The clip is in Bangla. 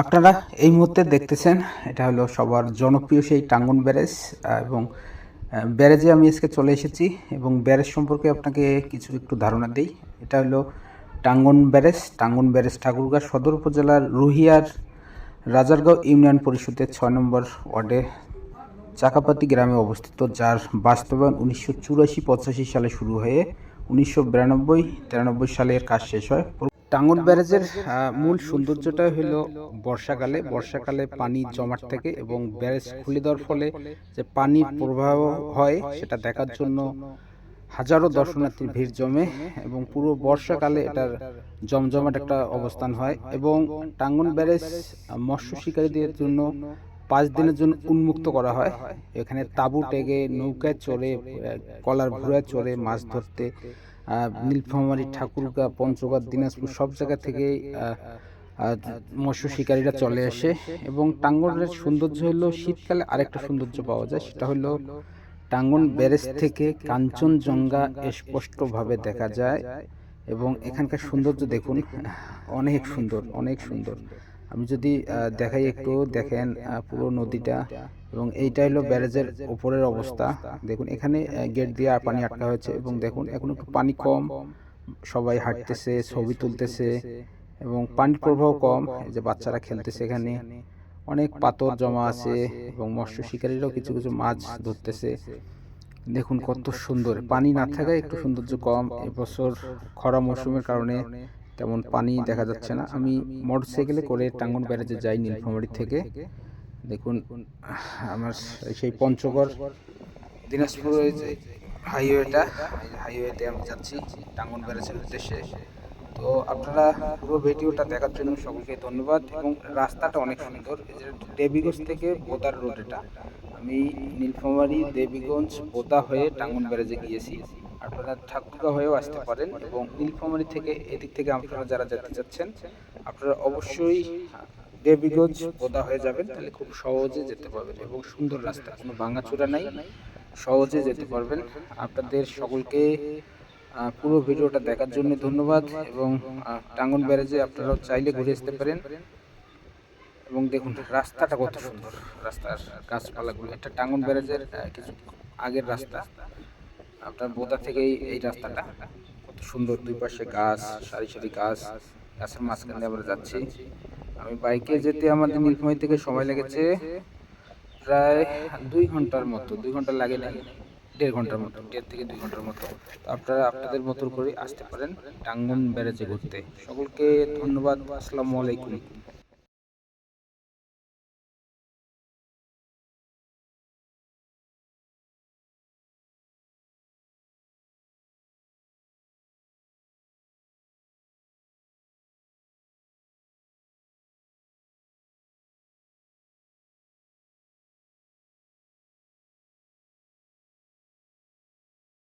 আপনারা এই মুহূর্তে দেখতেছেন, এটা হলো সবার জনপ্রিয় সেই টাঙ্গন ব্যারেজ এবং ব্যারেজে আমি আজকে চলে এসেছি, এবং ব্যারেজ সম্পর্কে আপনাকে কিছু একটু ধারণা দিই। এটা হলো টাঙ্গন ব্যারেজ টাঙ্গন ব্যারেজ ঠাকুরগাঁ সদর উপজেলার রুহিয়ার রাজারগাঁও ইউনিয়ন পরিষদের ছয় নম্বর ওয়ার্ডে চাকাপাতি গ্রামে অবস্থিত, যার বাস্তবায়ন উনিশশো চুরাশি পঁচাশি সালে শুরু হয়ে উনিশশো বিরানব্বই তিরানব্বই সালে এর কাজ শেষ হয়। টাঙ্গন ব্যারেজের মূল সৌন্দর্যটা হলো বর্ষাকালে বর্ষাকালে পানি জমাট থাকে এবং ব্যারেজ খুলে দেওয়ার ফলে যে পানির প্রবাহ হয় সেটা দেখার জন্য হাজারো দর্শনার্থীর ভিড় জমে এবং পুরো বর্ষাকালে এটার জমজমাট একটা অবস্থান হয় এবং টাঙ্গন ব্যারেজ মৎস্য শিকারীদের জন্য পাঁচ দিনের জন্য উন্মুক্ত করা হয়। এখানে তাঁবু টেগে নৌকায় চড়ে কলার ভুড়ায় চড়ে মাছ ধরতে নীলফামারী ঠাকুরগাঁ পঞ্চগড় দিনাজপুর সব জায়গা আহ, মৎস্য শিকারীরা চলে আসে। এবং টাঙ্গনের সৌন্দর্য হলো শীতকালে আরেকটা সৌন্দর্য পাওয়া যায় সেটা হলো টাঙ্গন ব্যারেজ থেকে কাঞ্চনজঙ্ঘা স্পষ্টভাবে দেখা যায়। এবং এখানকার সৌন্দর্য দেখুন অনেক সুন্দর অনেক সুন্দর। আমি যদি দেখাই একটু, দেখেন পুরো নদীটা এবং এইটা হলো ব্যারেজের উপরের অবস্থা। দেখুন, এখানে গেট দিয়ে পানি আটকা হয়েছে এবং দেখুন, এখন একটু পানি কম। সবাই হাঁটতেছে, ছবি তুলতেছে এবং পানির প্রবাহ কম। যে বাচ্চারা খেলতেছে এখানে। অনেক পাথর জমা আছে এবং মৎস্য শিকারীরাও কিছু কিছু মাছ ধরতেছে। দেখুন, কত সুন্দর। পানি না থাকায় একটু সৌন্দর্য কম। এবছর খরা মৌসুমের কারণে তেমন পানি দেখা যাচ্ছে না। আমি মোটরসাইকেলে করে টাঙ্গন ব্যারেজে যাই নীলফামারী থেকে। দেখুন আমার সেই পঞ্চগড় দিনাজপুরের যে হাইওয়েটা হাইওয়েতে আমি যাচ্ছি টাঙ্গন ব্যারেজের উদ্দেশ্যে। তো আপনারা পুরো ভিডিওটা দেখার জন্য সকলকে ধন্যবাদ এবং রাস্তাটা অনেক সুন্দর। দেবীগঞ্জ থেকে বোদার রোড এটা। আমি নীলফামারী দেবীগঞ্জ বোদা হয়ে টাঙ্গন ব্যারেজে গিয়েছি। আপনারা ঠাকুরগা হয়েও আসতে পারেন এবং নীলফামারী থেকে এদিক থেকে আপনারা যারা যেতে চাচ্ছেন আপনারা অবশ্যই দেবীগঞ্জ বোদা হয়ে যাবেন। তাহলে খুব সহজে যেতে পারবেন এবং সুন্দর রাস্তা, কোনো ভাঙাচোরা নাই। সহজে যেতে পারবেন। আপনাদের সকলকে পুরো ভিডিওটা দেখার জন্য ধন্যবাদ এবং টাঙ্গন ব্যারেজে আপনারাও চাইলে ঘুরে আসতে পারেন। এবং দেখুন, রাস্তাটা কত সুন্দর। রাস্তার গাছপালাগুলো, এটা টাঙ্গন ব্যারেজের কিছু আগের রাস্তা। আপনার বোদা থেকেই এই রাস্তাটা। কত সুন্দর দুই পাশে গাছ, সারি সারি গাছ, গাছের মাঝখান দিয়ে আমরা যাচ্ছি। আমি বাইকে যেতে আমাদের নীলফামারী থেকে সময় লেগেছে, প্রায় দুই ঘণ্টার মতো, দুই ঘণ্টা লাগে না দেড় ঘণ্টার মতো, দেড় থেকে দুই ঘণ্টার মতো। আপনারা আপনাদের মতো করে আসতে পারেন টাঙ্গন ব্যারেজে ঘুরতে। সকলকে ধন্যবাদ, আসসালামু আলাইকুম।